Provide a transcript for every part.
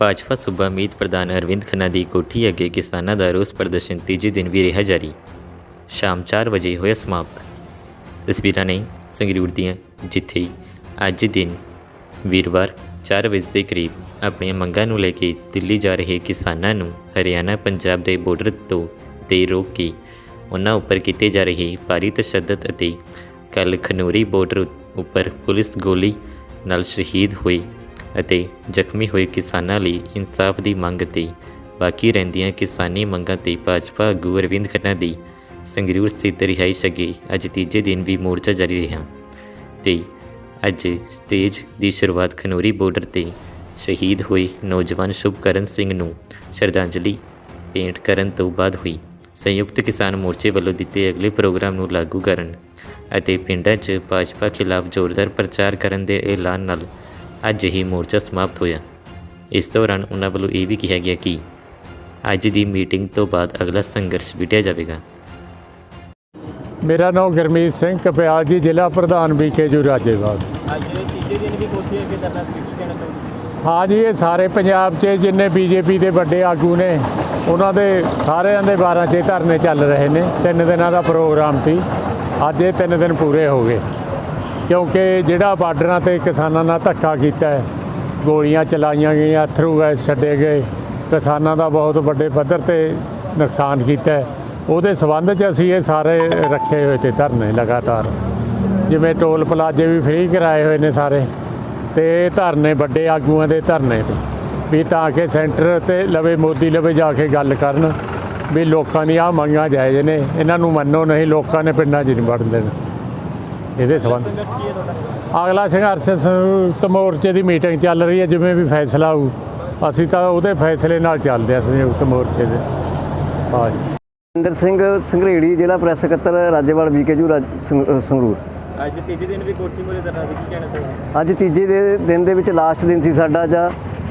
ਭਾਜਪਾ ਸੂਬਾ ਮੀਤ ਪ੍ਰਧਾਨ ਅਰਵਿੰਦ ਖੰਨਾ ਦੀ ਕੋਠੀ ਅੱਗੇ ਕਿਸਾਨਾਂ ਦਾ ਰੋਸ ਪ੍ਰਦਰਸ਼ਨ ਤੀਜੇ ਦਿਨ ਵੀ ਰਿਹਾ ਜਾਰੀ। ਸ਼ਾਮ 4 ਵਜੇ ਹੋਇਆ ਸਮਾਪਤ। ਤਸਵੀਰਾਂ ਨੇ ਸੰਗਰੂਰ ਦੀਆਂ ਜਿੱਥੇ ਅੱਜ ਦਿਨ ਵੀਰਵਾਰ 4 ਵਜੇ ਦੇ ਕਰੀਬ ਆਪਣੀਆਂ ਮੰਗਾਂ ਨੂੰ ਲੈ ਕੇ ਦਿੱਲੀ ਜਾ ਰਹੇ ਕਿਸਾਨਾਂ ਨੂੰ ਹਰਿਆਣਾ ਪੰਜਾਬ ਦੇ ਬਾਰਡਰ ਤੋਂ ਤੇ ਰੋਕ ਕੇ ਉਹਨਾਂ ਉੱਪਰ ਕੀਤੇ ਜਾ ਰਹੇ ਭਾਰੀ ਤਸ਼ੱਦਦ ਅਤੇ ਕੱਲ ਖਨੌਰੀ ਬਾਰਡਰ ਉੱਪਰ ਪੁਲਿਸ ਗੋਲੀ ਨਾਲ ਸ਼ਹੀਦ ਹੋਏ ਅਤੇ ਜ਼ਖਮੀ ਹੋਏ ਕਿਸਾਨਾਂ ਲਈ ਇਨਸਾਫ ਦੀ ਮੰਗ ਤੇ। ਬਾਕੀ ਰਹਿੰਦੀਆਂ ਕਿਸਾਨੀ ਮੰਗਾਂ ਤੇ ਭਾਜਪਾ ਆਗੂ ਅਰਵਿੰਦ ਖੰਨਾ ਦੀ ਸੰਗਰੂਰ ਸਥਿਤ ਰਿਹਾਇਸ਼ ਅੱਗੇ ਅੱਜ ਤੀਜੇ ਦਿਨ ਵੀ ਮੋਰਚਾ ਜਾਰੀ ਰਿਹਾ। ਤੇ ਅੱਜ ਸਟੇਜ ਦੀ ਸ਼ੁਰੂਆਤ ਖਨੌਰੀ ਬਾਰਡਰ ਤੇ ਸ਼ਹੀਦ ਹੋਏ ਨੌਜਵਾਨ ਸ਼ੁਭਕਰਨ ਸਿੰਘ ਨੂੰ ਸ਼ਰਧਾਂਜਲੀ ਭੇਂਟ ਕਰਨ ਤੋਂ ਬਾਅਦ ਹੋਈ। ਸੰਯੁਕਤ ਕਿਸਾਨ ਮੋਰਚੇ ਵੱਲੋਂ ਦਿੱਤੇ ਅਗਲੇ ਪ੍ਰੋਗਰਾਮ ਨੂੰ ਲਾਗੂ ਕਰਨ ਅਤੇ ਪਿੰਡਾਂ 'ਚ ਭਾਜਪਾ ਖਿਲਾਫ ਜ਼ੋਰਦਾਰ ਪ੍ਰਚਾਰ ਕਰਨ ਦੇ ਐਲਾਨ ਨਾਲ ਅੱਜ ਹੀ ਮੋਰਚਾ ਸਮਾਪਤ ਹੋਇਆ। ਇਸ ਦੌਰਾਨ ਉਹਨਾਂ ਵੱਲੋਂ ਇਹ ਵੀ ਕਿਹਾ ਗਿਆ ਕਿ ਅੱਜ ਦੀ ਮੀਟਿੰਗ ਤੋਂ ਬਾਅਦ ਅਗਲਾ ਸੰਘਰਸ਼ ਵਿੱਢਿਆ ਜਾਵੇਗਾ। ਮੇਰਾ ਨਾਮ ਗੁਰਮੀਤ ਸਿੰਘ ਕਪਿਆਲ ਜੀ ਜ਼ਿਲ੍ਹਾ ਪ੍ਰਧਾਨ ਬੀਕੇ ਜੂ ਰਾਜੇਵਾਲ। ਅੱਜ ਤੀਜੇ ਦਿਨ ਵੀ ਕੋਠੀ ਅੱਗੇ ਧਰਨਾ ਸੀ ਕੀ ਕਹਿਣਾ ਚਾਹੁੰਦੇ ਹਾਂ? ਜੀ ਇਹ ਸਾਰੇ ਪੰਜਾਬ 'ਚ ਜਿੰਨੇ ਬੀਜੇਪੀ ਦੇ ਵੱਡੇ ਆਗੂ ਨੇ ਉਹਨਾਂ ਦੇ ਸਾਰਿਆਂ ਦੇ 12 'ਚ ਧਰਨੇ ਚੱਲ ਰਹੇ ਨੇ। ਤਿੰਨ ਦਿਨਾਂ ਦਾ ਪ੍ਰੋਗਰਾਮ ਸੀ। ਅੱਜ ਇਹ ਤਿੰਨ ਦਿਨ ਪੂਰੇ ਹੋ ਗਏ। ਕਿਉਂਕਿ ਜਿਹੜਾ ਬਾਰਡਰਾਂ ਤੇ ਕਿਸਾਨਾਂ ਨਾਲ ਧੱਕਾ ਕੀਤਾ ਗੋਲੀਆਂ ਚਲਾਈਆਂ ਗਈਆਂ ਅਥਰੂ ਗੈਸ ਛੱਡੇ ਗਏ, ਕਿਸਾਨਾਂ ਦਾ ਬਹੁਤ ਵੱਡੇ ਪੱਧਰ ਤੇ ਨੁਕਸਾਨ ਕੀਤਾ ਉਹਦੇ ਸਬੰਧ 'ਚ ਅਸੀਂ ਇਹ ਸਾਰੇ ਰੱਖੇ ਹੋਏ ਤੇ ਧਰਨੇ ਲਗਾਤਾਰ। ਜਿਵੇਂ ਟੋਲ ਪਲਾਜ਼ੇ ਵੀ ਫ੍ਰੀ ਕਰਾਏ ਹੋਏ ਨੇ ਸਾਰੇ, ਤੇ ਧਰਨੇ ਵੱਡੇ ਆਗੂਆਂ ਦੇ ਧਰਨੇ ਤੇ। ਵੀ ਤਾਂ ਕਿ ਸੈਂਟਰ ਤੇ ਲਵੇ, ਮੋਦੀ ਲਵੇ ਜਾ ਕੇ ਗੱਲ ਕਰਨ, ਵੀ ਲੋਕਾਂ ਦੀਆਂ ਮੰਗਾਂ ਜਾਇਜ਼ ਨੇ। ਇਹਨਾਂ ਨੂੰ ਮੰਨੋ, ਨਹੀਂ ਲੋਕਾਂ ਨੇ ਪਿੰਡਾਂ 'ਚ ਨਹੀਂ ਵੜਨ ਦੇਣਾ। ਇਹਦੇ ਸਬੰਧ। ਸੰਘਰਸ਼ ਕੀ ਹੈ ਤੁਹਾਡਾ? ਅਗਲਾ ਸੰਘਰਸ਼ ਸੰਯੁਕਤ ਮੋਰਚੇ ਦੀ ਮੀਟਿੰਗ ਚੱਲ ਰਹੀ ਹੈ ਜਿਵੇਂ ਵੀ ਫੈਸਲਾ ਆਊ ਅਸੀਂ ਤਾਂ ਉਹਦੇ ਫੈਸਲੇ ਨਾਲ ਚੱਲਦੇ ਹਾਂ ਸੰਯੁਕਤ ਮੋਰਚੇ ਦੇ। ਹਾਂ ਜੀ। ਇੰਦਰ ਸਿੰਘ ਸੰਘਰੇੜੀ ਜ਼ਿਲ੍ਹਾ ਪ੍ਰੈਸ ਸਕੱਤਰ ਰਾਜੇਵਾਲ ਵੀਕੇਜੂ ਸੰਗਰੂਰ। ਅੱਜ ਤੀਜੇ ਦਿਨ ਵੀ ਕੋਠੀ ਮੂਰੇ ਕੀ ਕਹਿਣਾ ਚਾਹੁੰਦੇ ਅੱਜ ਤੀਜੇ ਦੇ ਦਿਨ ਦੇ ਵਿੱਚ ਲਾਸਟ ਦਿਨ ਸੀ ਸਾਡਾ ਅੱਜ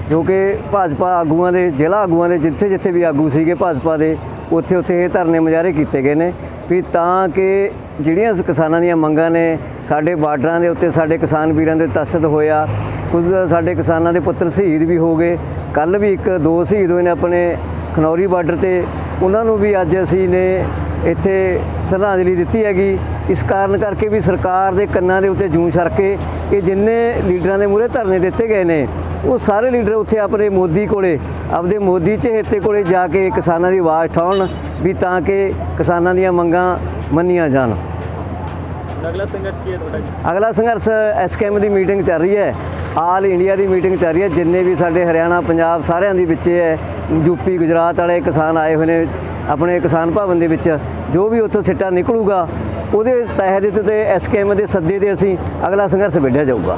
ਜੋ ਕਿ ਭਾਜਪਾ ਆਗੂਆਂ ਦੇ ਜ਼ਿਲ੍ਹਾ ਆਗੂਆਂ ਦੇ ਜਿੱਥੇ ਜਿੱਥੇ ਵੀ ਆਗੂ ਸੀਗੇ ਭਾਜਪਾ ਦੇ ਉੱਥੇ ਉੱਥੇ ਇਹ ਧਰਨੇ ਮੁਜ਼ਾਹਰੇ ਕੀਤੇ ਗਏ ਨੇ। ਵੀ ਤਾਂ ਕਿ ਜਿਹੜੀਆਂ ਕਿਸਾਨਾਂ ਦੀਆਂ ਮੰਗਾਂ ਨੇ, ਸਾਡੇ ਬਾਰਡਰਾਂ ਦੇ ਉੱਤੇ ਸਾਡੇ ਕਿਸਾਨ ਵੀਰਾਂ ਦੇ ਤਸਦ ਹੋਇਆ, ਕੁਝ ਸਾਡੇ ਕਿਸਾਨਾਂ ਦੇ ਪੁੱਤਰ ਸ਼ਹੀਦ ਵੀ ਹੋ ਗਏ ਕੱਲ ਵੀ ਇੱਕ, ਦੋ ਸ਼ਹੀਦ ਹੋਏ ਨੇ ਆਪਣੇ ਖਨੌਰੀ ਬਾਰਡਰ ਤੇ, ਉਹਨਾਂ ਨੂੰ ਵੀ ਅੱਜ ਅਸੀਂ ਨੇ ਇੱਥੇ ਸ਼ਰਧਾਂਜਲੀ ਦਿੱਤੀ ਹੈਗੀ। ਇਸ ਕਾਰਨ ਕਰਕੇ ਵੀ ਸਰਕਾਰ ਦੇ ਕੰਨਾਂ ਦੇ ਉੱਤੇ ਜੂੰ ਕੇ ਇਹ ਜਿੰਨੇ ਲੀਡਰਾਂ ਦੇ ਮੂਹਰੇ ਧਰਨੇ ਦਿੱਤੇ ਗਏ ਨੇ ਉਹ ਸਾਰੇ ਲੀਡਰ ਉੱਥੇ ਆਪਣੇ ਮੋਦੀ ਕੋਲੇ ਆਪਦੇ ਮੋਦੀ ਚਹੇਤੇ ਕੋਲੇ ਜਾ ਕੇ ਕਿਸਾਨਾਂ ਦੀ ਆਵਾਜ਼ ਉਠਾਉਣ ਵੀ ਤਾਂ ਕਿ ਕਿਸਾਨਾਂ ਦੀਆਂ ਮੰਗਾਂ ਮੰਨੀਆਂ ਜਾਣ। ਅਗਲਾ ਸੰਘਰਸ਼ ਕੀ ਹੈ ਤੁਹਾਡਾ ਜੀ? ਅਗਲਾ ਸੰਘਰਸ਼ ਐਸਕੇਐਮ ਦੀ ਮੀਟਿੰਗ ਚੱਲ ਰਹੀ ਹੈ ਆਲ ਇੰਡੀਆ ਦੀ ਮੀਟਿੰਗ ਚੱਲ ਰਹੀ ਹੈ ਜਿੰਨੇ ਵੀ ਸਾਡੇ ਹਰਿਆਣਾ ਪੰਜਾਬ ਸਾਰਿਆਂ ਦੀ ਵਿੱਚ ਹੈ। ਯੂਪੀ ਗੁਜਰਾਤ ਵਾਲੇ ਕਿਸਾਨ ਆਏ ਹੋਏ ਨੇ ਆਪਣੇ ਕਿਸਾਨ ਭਵਨ ਦੇ ਵਿੱਚ ਜੋ ਵੀ ਉੱਥੋਂ ਸਿੱਟਾ ਨਿਕਲੂਗਾ ਉਹਦੇ ਤਹਿਤ ਤੇ ਐਸਕੇਐਮ ਦੇ ਸੱਦੇ ਤੇ ਅਸੀਂ ਅਗਲਾ ਸੰਘਰਸ਼ ਵਿੱਢਿਆ ਜਾਊਗਾ।